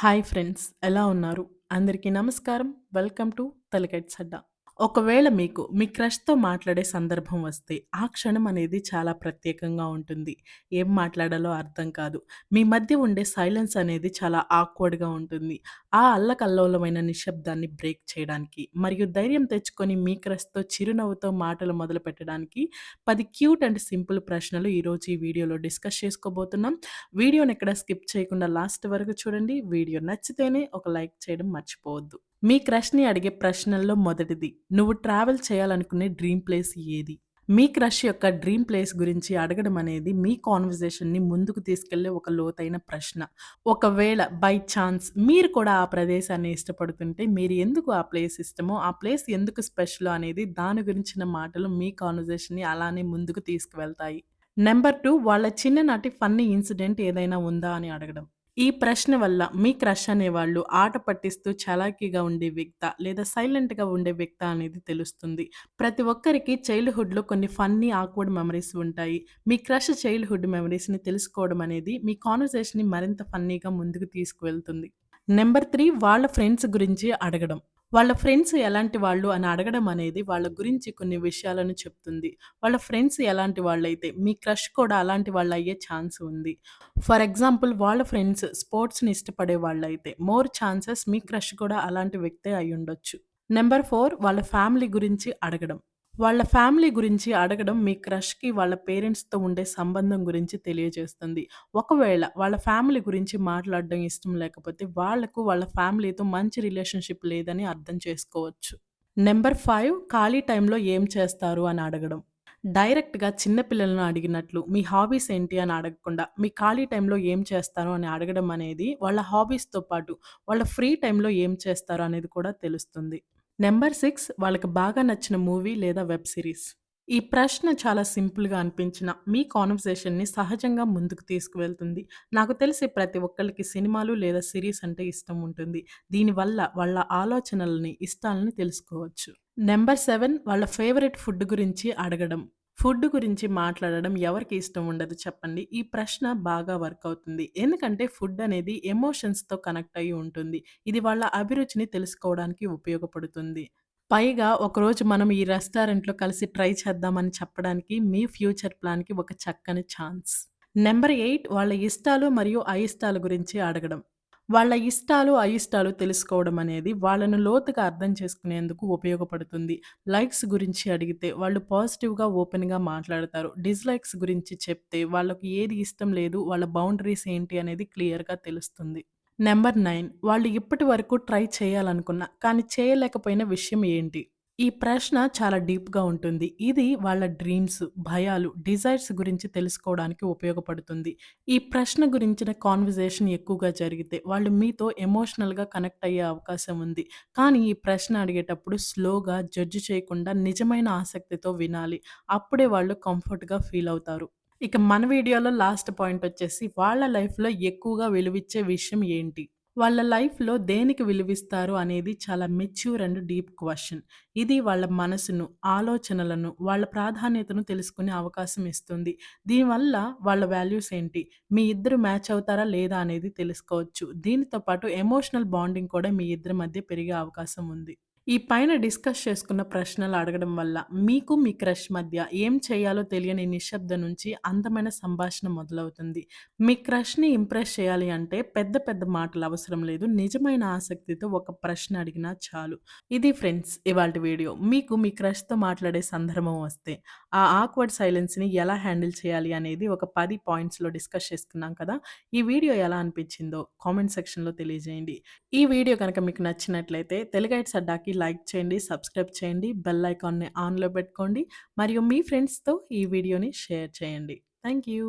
Hi friends ఎలా ఉన్నారు? అందరికీ నమస్కారం. వెల్కమ్ టు తలకెట్ సడ్డా. ఒకవేళ మీకు మీ క్రష్‌తో మాట్లాడే సందర్భం వస్తే, ఆ క్షణం అనేది చాలా ప్రత్యేకంగా ఉంటుంది. ఏం మాట్లాడాలో అర్థం కాదు. మీ మధ్య ఉండే సైలెన్స్ అనేది చాలా ఆక్వర్డ్‌గా ఉంటుంది. ఆ అల్లకల్లోలమైన నిశ్శబ్దాన్ని బ్రేక్ చేయడానికి, మరియు ధైర్యం తెచ్చుకొని మీ క్రష్‌తో చిరునవ్వుతో మాటలు మొదలుపెట్టడానికి పది క్యూట్ అండ్ సింపుల్ ప్రశ్నలు ఈరోజు ఈ వీడియోలో డిస్కస్ చేసుకోబోతున్నాం. వీడియోని ఎక్కడ స్కిప్ చేయకుండా లాస్ట్ వరకు చూడండి. వీడియో నచ్చితేనే ఒక లైక్ చేయడం మర్చిపోవద్దు. మీ క్రష్‌ని అడిగే ప్రశ్నల్లో మొదటిది, నువ్వు ట్రావెల్ చేయాలనుకునే డ్రీమ్ ప్లేస్ ఏది? మీ క్రష్ యొక్క డ్రీమ్ ప్లేస్ గురించి అడగడం అనేది మీ కాన్వర్జేషన్‌ని ముందుకు తీసుకెళ్ళే ఒక లోతైన ప్రశ్న. ఒకవేళ బై ఛాన్స్ మీరు కూడా ఆ ప్రదేశాన్ని ఇష్టపడుతుంటే, మీరు ఎందుకు ఆ ప్లేస్ ఇష్టమో, ఆ ప్లేస్ ఎందుకు స్పెషల్ అనేది దాని గురించిన మాటలు మీ కాన్వర్జేషన్‌ని అలానే ముందుకు తీసుకువెళ్తాయి. నెంబర్ టూ వాళ్ళ చిన్ననాటి ఫన్నీ ఇన్సిడెంట్ ఏదైనా ఉందా అని అడగడం. ఈ ప్రశ్న వల్ల మీ క్రష్ అనేవాళ్ళు ఆట పట్టిస్తూ చలాకీగా ఉండే వ్యక్త లేదా సైలెంట్‌గా ఉండే వ్యక్త అనేది తెలుస్తుంది. ప్రతి ఒక్కరికి చైల్డ్‌హుడ్‌లో కొన్ని ఫన్నీ, ఆక్వర్డ్ మెమరీస్ ఉంటాయి. మీ క్రష్ చైల్డ్‌హుడ్ మెమరీస్‌ని తెలుసుకోవడం అనేది మీ కాన్వర్సేషన్ని మరింత ఫన్నీగా ముందుకు తీసుకువెళ్తుంది. నెంబర్ త్రీ వాళ్ళ ఫ్రెండ్స్ గురించి అడగడం. వాళ్ళ ఫ్రెండ్స్ ఎలాంటి వాళ్ళు అని అడగడం అనేది వాళ్ళ గురించి కొన్ని విషయాలను చెప్తుంది. వాళ్ళ ఫ్రెండ్స్ ఎలాంటి వాళ్ళైతే మీ క్రష్ కూడా అలాంటి వాళ్ళు అయ్యే ఛాన్స్ ఉంది. ఫర్ ఎగ్జాంపుల్ వాళ్ళ ఫ్రెండ్స్ స్పోర్ట్స్‌ని ఇష్టపడే వాళ్ళైతే మోర్ ఛాన్సెస్ మీ క్రష్ కూడా అలాంటి వ్యక్తే అయ్యుండొచ్చు. నెంబర్ ఫోర్ వాళ్ళ ఫ్యామిలీ గురించి అడగడం. వాళ్ళ ఫ్యామిలీ గురించి అడగడం మీ క్రష్‌కి వాళ్ళ పేరెంట్స్‌తో ఉండే సంబంధం గురించి తెలియజేస్తుంది. ఒకవేళ వాళ్ళ ఫ్యామిలీ గురించి మాట్లాడడం ఇష్టం లేకపోతే, వాళ్ళకు వాళ్ళ ఫ్యామిలీతో మంచి రిలేషన్‌షిప్ లేదని అర్థం చేసుకోవచ్చు. నెంబర్ ఫైవ్ ఖాళీ టైంలో ఏం చేస్తారు అని అడగడం. డైరెక్ట్‌గా చిన్నపిల్లలను అడిగినట్లు మీ హాబీస్ ఏంటి అని అడగకుండా, మీ ఖాళీ టైంలో ఏం చేస్తారు అని అడగడం అనేది వాళ్ళ హాబీస్‌తో పాటు వాళ్ళ ఫ్రీ టైంలో ఏం చేస్తారు అనేది కూడా తెలుస్తుంది. నెంబర్ సిక్స్ వాళ్ళకి బాగా నచ్చిన మూవీ లేదా వెబ్ సిరీస్ ఈ ప్రశ్న చాలా సింపుల్‌గా అనిపించిన మీ కాన్వర్సేషన్ని సహజంగా ముందుకు తీసుకువెళ్తుంది. నాకు తెలిసి ప్రతి ఒక్కళ్ళకి సినిమాలు లేదా సిరీస్ అంటే ఇష్టం ఉంటుంది. దీనివల్ల వాళ్ళ ఆలోచనలని, ఇష్టాలని తెలుసుకోవచ్చు. నెంబర్ సెవెన్ వాళ్ళ ఫేవరెట్ ఫుడ్ గురించి అడగడం. ఫుడ్ గురించి మాట్లాడడం ఎవరికి ఇష్టం ఉండదు చెప్పండి. ఈ ప్రశ్న బాగా వర్క్ అవుతుంది. ఎందుకంటే ఫుడ్ అనేది ఎమోషన్స్‌తో కనెక్ట్ అయి ఉంటుంది. ఇది వాళ్ళ అభిరుచిని తెలుసుకోవడానికి ఉపయోగపడుతుంది. పైగా ఒకరోజు మనం ఈ రెస్టారెంట్‌లో కలిసి ట్రై చేద్దామని చెప్పడానికి మీ ఫ్యూచర్ ప్లాన్‌కి ఒక చక్కని ఛాన్స్. నెంబర్ ఎయిట్ వాళ్ళ ఇష్టాలు మరియు అయిష్టాల గురించి అడగడం. వాళ్ళ ఇష్టాలు, అయిష్టాలు తెలుసుకోవడం అనేది వాళ్ళను లోతుగా అర్థం చేసుకునేందుకు ఉపయోగపడుతుంది. లైక్స్ గురించి అడిగితే వాళ్ళు పాజిటివ్‌గా, ఓపెన్‌గా మాట్లాడతారు. డిస్‌లైక్స్ గురించి చెప్తే వాళ్ళకు ఏది ఇష్టం లేదు, వాళ్ళ బౌండరీస్ ఏంటి అనేది క్లియర్‌గా తెలుస్తుంది. నెంబర్ నైన్ వాళ్ళు ఇప్పటి వరకు ట్రై చేయాలనుకున్న, కానీ చేయలేకపోయిన విషయం ఏంటి? ఈ ప్రశ్న చాలా డీప్‌గా ఉంటుంది. ఇది వాళ్ళ డ్రీమ్స్, భయాలు, డిజైర్స్ గురించి తెలుసుకోవడానికి ఉపయోగపడుతుంది. ఈ ప్రశ్న గురించిన కాన్వర్జేషన్ ఎక్కువగా జరిగితే, వాళ్ళు మీతో ఎమోషనల్‌గా కనెక్ట్ అయ్యే అవకాశం ఉంది. కానీ ఈ ప్రశ్న అడిగేటప్పుడు స్లోగా, జడ్జ్ చేయకుండా నిజమైన ఆసక్తితో వినాలి. అప్పుడే వాళ్ళు కంఫర్ట్‌గా ఫీల్ అవుతారు. ఇక మన వీడియోలో లాస్ట్ పాయింట్ వచ్చేసి వాళ్ళ లైఫ్‌లో ఎక్కువగా విలువిచ్చే విషయం ఏంటి? వాళ్ళ లైఫ్‌లో దేనికి విలువిస్తారు అనేది చాలా మెచ్యూర్ అండ్ డీప్ క్వశ్చన్ ఇది వాళ్ళ మనసును, ఆలోచనలను, వాళ్ళ ప్రాధాన్యతను తెలుసుకునే అవకాశం ఇస్తుంది. దీనివల్ల వాళ్ళ వాల్యూస్ ఏంటి? మీ ఇద్దరు మ్యాచ్ అవుతారా లేదా అనేది తెలుసుకోవచ్చు. దీనితో పాటు ఎమోషనల్ బాండింగ్ కూడా మీ ఇద్దరి మధ్య పెరిగే అవకాశం ఉంది. ఈ పైన డిస్కస్ చేసుకున్న ప్రశ్నలు అడగడం వల్ల మీకు మీ క్రష్ మధ్య ఏం చేయాలో తెలియని నిశ్శబ్దం నుంచి అందమైన సంభాషణ మొదలవుతుంది. మీ క్రష్‌ని ఇంప్రెస్ చేయాలి అంటే పెద్ద పెద్ద మాటలు అవసరం లేదు. నిజమైన ఆసక్తితో ఒక ప్రశ్న అడిగినా చాలు. ఇది ఫ్రెండ్స్ ఇవాళ వీడియో. మీకు మీ క్రష్‌తో మాట్లాడే సందర్భం వస్తే, ఆ ఆక్వర్డ్ సైలెన్స్‌ని ఎలా హ్యాండిల్ చేయాలి అనేది ఒక పది పాయింట్స్‌లో డిస్కస్ చేసుకున్నాం కదా! ఈ వీడియో ఎలా అనిపించిందో కామెంట్ సెక్షన్‌లో తెలియజేయండి. ఈ వీడియో కనుక మీకు నచ్చినట్లయితే తెలుగైట్స్ అడ్డాకి లైక్ చేయండి, సబ్స్క్రైబ్ చేయండి, బెల్ ఐకాన్‌ని ఆన్‌లో పెట్టుకోండి మరియు మీ ఫ్రెండ్స్‌తో ఈ వీడియోని షేర్ చేయండి. Thank you.